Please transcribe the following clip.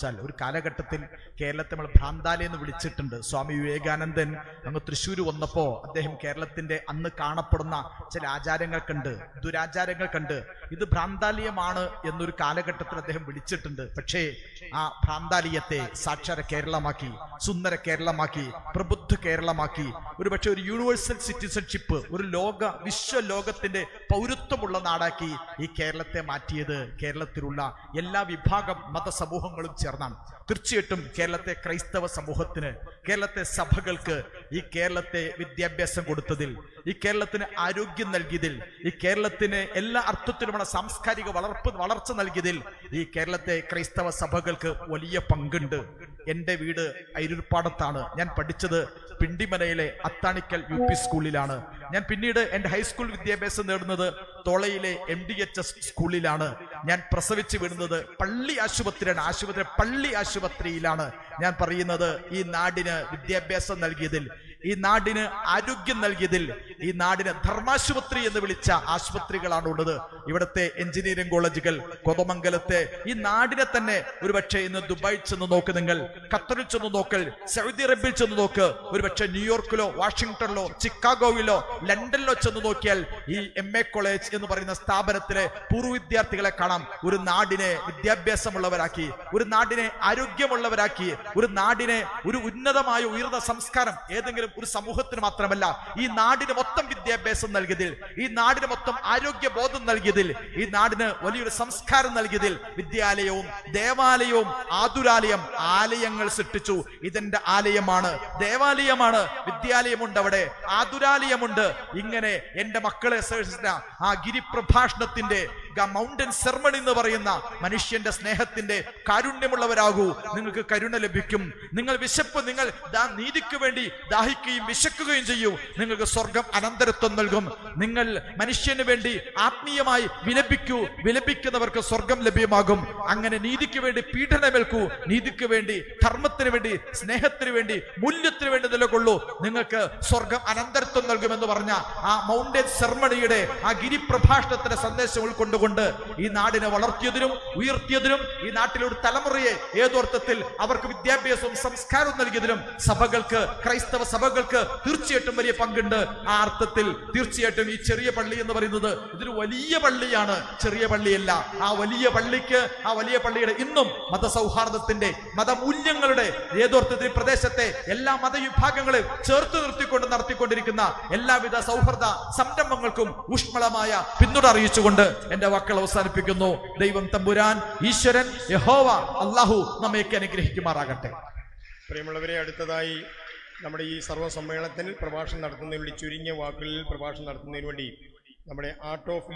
വെച്ചാൽ ഒരു കാലഘട്ടത്തിൽ കേരളത്തെ നമ്മൾ ഭ്രാന്താലയം എന്ന് വിളിച്ചിട്ടുണ്ട്. സ്വാമി വിവേകാനന്ദൻ അങ്ങ് തൃശ്ശൂർ വന്നപ്പോ അദ്ദേഹം കേരളത്തിന്റെ അന്ന് കാണപ്പെടുന്ന ചില ആചാരങ്ങൾ കണ്ട് ദുരാചാരങ്ങൾ കണ്ട് ഇത് ഭ്രാന്താലയമാണ് എന്നൊരു കാലഘട്ടത്തിൽ അദ്ദേഹം വിളിച്ചിട്ടുണ്ട്. പക്ഷേ ആ ഭ്രാന്താലയത്തെ സാക്ഷര കേരളമാക്കി സുന്ദര കേരളമാക്കി പ്രബുദ്ധ കേരളമാക്കി ഒരു പക്ഷെ ഒരു യൂണിവേഴ്സൽ സിറ്റിസൺഷിപ്പ് ഒരു ലോക വിശ്വ ലോകത്തിന്റെ പൗരത്വമുള്ള നാടാക്കി ഈ കേരളത്തെ മാറ്റിയത് കേരളത്തിലുള്ള എല്ലാ വിഭാഗം മതസമൂഹങ്ങളും ചേർന്നാണ്. തീർച്ചയായിട്ടും കേരളത്തെ ക്രൈസ്തവ സമൂഹത്തിന് കേരളത്തെ സഭകൾക്ക് ഈ കേരളത്തെ വിദ്യാഭ്യാസം കൊടുത്തതിൽ ഈ കേരളത്തിന് ആരോഗ്യം നൽകിയതിൽ ഈ കേരളത്തിന് എല്ലാ അർത്ഥത്തിലുമുള്ള സാംസ്കാരിക വളർപ്പ് വളർച്ച നൽകിയതിൽ ഈ കേരളത്തെ ക്രൈസ്തവ സഭകൾക്ക് വലിയ പങ്കുണ്ട്. എന്റെ വീട് അരിപ്പാടത്താണ് ഞാൻ പഠിച്ചത് പിണ്ടിമലയിലെ അത്താണിക്കൽ യു പി സ്കൂളിലാണ്. ഞാൻ പിന്നീട് എന്റെ ഹൈസ്കൂൾ വിദ്യാഭ്യാസം നേടുന്നത് തോളയിലെ എം ഡി എച്ച് എസ് സ്കൂളിലാണ്. ഞാൻ പ്രസവിച്ചു വിടുന്നത് പള്ളി ആശുപത്രിയാണ്. ആശുപത്രി പള്ളി ആശുപത്രിയിലാണ്. ഞാൻ പറയുന്നത് ഈ നാടിന് വിദ്യാഭ്യാസം നൽകിയതിൽ ഈ നാടിന് ആരോഗ്യം നൽകിയതിൽ ഈ നാടിന് ധർമാശുപത്രി എന്ന് വിളിച്ച ആശുപത്രികളാണ് ഉള്ളത് ഇവിടുത്തെ എഞ്ചിനീയറിംഗ് കോളേജുകൾ കൊതമംഗലത്തെ ഈ നാടിനെ തന്നെ ഒരുപക്ഷെ ഇന്ന് ദുബായിൽ ചെന്ന് നോക്ക് നിങ്ങൾ ഖത്തറിൽ ചെന്ന് നോക്കൽ സൗദി അറേബ്യയിൽ ചെന്ന് നോക്ക്. ഒരുപക്ഷെ ന്യൂയോർക്കിലോ വാഷിംഗ്ടണിലോ ചിക്കാഗോയിലോ ലണ്ടനിലോ ചെന്ന് നോക്കിയാൽ ഈ എം എ കോളേജ് എന്ന് പറയുന്ന സ്ഥാപനത്തിലെ പൂർവ വിദ്യാർത്ഥികളെ കാണാം. ഒരു നാടിനെ വിദ്യാഭ്യാസമുള്ളവരാക്കി ഒരു നാടിനെ ആരോഗ്യമുള്ളവരാക്കി ഒരു നാടിനെ ഒരു ഉന്നതമായ ഉയർന്ന സംസ്കാരം ഏതെങ്കിലും ഒരു സമൂഹത്തിന് മാത്രമല്ല ഈ നാടിന് മൊത്തം വിദ്യാഭ്യാസം നൽകിയതിൽ ഈ നാടിന് മൊത്തം ആരോഗ്യ ബോധം നൽകിയതിൽ ഈ നാടിന് വലിയൊരു സംസ്കാരം നൽകിയതിൽ വിദ്യാലയവും ദേവാലയവും ആതുരാലയം ആലയങ്ങൾ സൃഷ്ടിച്ചു. ഇതിന്റെ ആലയമാണ്. ദേവാലയമാണ്. വിദ്യാലയമുണ്ട് അവിടെ. ആതുരാലയമുണ്ട്. ഇങ്ങനെ എന്റെ മക്കളെ ആ ഗിരിപ്രഭാഷണത്തിന്റെ മൗണ്ടൻ സെർമൺ എന്ന് പറയുന്ന മനുഷ്യന്റെ സ്നേഹത്തിന്റെ കാരുണ്യമുള്ളവരാകൂ. നിങ്ങൾക്ക് കരുണ ലഭിക്കും. നിങ്ങൾ വിശപ്പ് നിങ്ങൾ നീതിക്ക് വേണ്ടി ദാഹിക്കുകയും വിശക്കുകയും ചെയ്യൂ. നിങ്ങൾക്ക് സ്വർഗം അനന്തരത്വം നൽകും. നിങ്ങൾ മനുഷ്യന് വേണ്ടി ആത്മീയമായി വിലപിക്കൂ. വിലപിക്കുന്നവർക്ക് സ്വർഗം ലഭ്യമാകും. അങ്ങനെ നീതിക്ക് വേണ്ടി പീഡനമേൽക്കൂ. നീതിക്ക് വേണ്ടി ധർമ്മത്തിന് വേണ്ടി സ്നേഹത്തിന് വേണ്ടി മൂല്യത്തിന് വേണ്ടി നിലകൊള്ളൂ. നിങ്ങൾക്ക് സ്വർഗം അനന്തരത്വം നൽകുമെന്ന് പറഞ്ഞ ആ മൗണ്ടൻ സെർമണിയുടെ ആ ഗിരിപ്രഭാഷണത്തിന്റെ സന്ദേശം ഉൾക്കൊണ്ടുകൊണ്ട് ഈ നാടിനെ വളർത്തിയതിനും ഉയർത്തിയതിനും ഈ നാട്ടിലെ ഒരു തലമുറയെ ഏതോർത്ഥത്തിൽ അവർക്ക് വിദ്യാഭ്യാസവും സംസ്കാരവും നൽകിയതിനും സഭകൾക്ക് ക്രൈസ്തവ സഭകൾക്ക് തീർച്ചയായിട്ടും വലിയ പങ്കുണ്ട്. ആ അർത്ഥത്തിൽ തീർച്ചയായിട്ടും ഈ ചെറിയ പള്ളി എന്ന് പറയുന്നത് ഇതൊരു വലിയ പള്ളിയാണ്. ചെറിയ പള്ളിയല്ല. ആ വലിയ പള്ളിക്ക് ആ വലിയ പള്ളിയുടെ ഇന്നും മതസൗഹാർദ്ദത്തിന്റെ മതമൂല്യങ്ങളുടെ ഏതോർത്ഥത്തിൽ പ്രദേശത്തെ എല്ലാ മതവിഭാഗങ്ങളെയും ചേർത്ത് നിർത്തിക്കൊണ്ട് നടത്തിക്കൊണ്ടിരിക്കുന്ന എല്ലാവിധ സൗഹൃദ സംരംഭങ്ങൾക്കും ഊഷ്മളമായ പിന്തുണ അറിയിച്ചുകൊണ്ട് എന്റെ വാക്കുകൾ അവസാനിപ്പിക്കുന്നു. ദൈവം തമ്പുരാൻ ഈശ്വരൻ യഹോവ അള്ളാഹു നമ്മയൊക്കെ അനുഗ്രഹിക്കുമാറാകട്ടെ. പ്രിയമുള്ളവരെ അടുത്തതായി നമ്മുടെ ഈ സർവ സമ്മേളനത്തിൽ പ്രഭാഷണം നടത്തുന്നതിന് വേണ്ടി ചുരുങ്ങിയ വാക്കുകളിൽ പ്രഭാഷണം നടത്തുന്നതിന് വേണ്ടി നമ്മുടെ ആർട്ട് ഓഫ്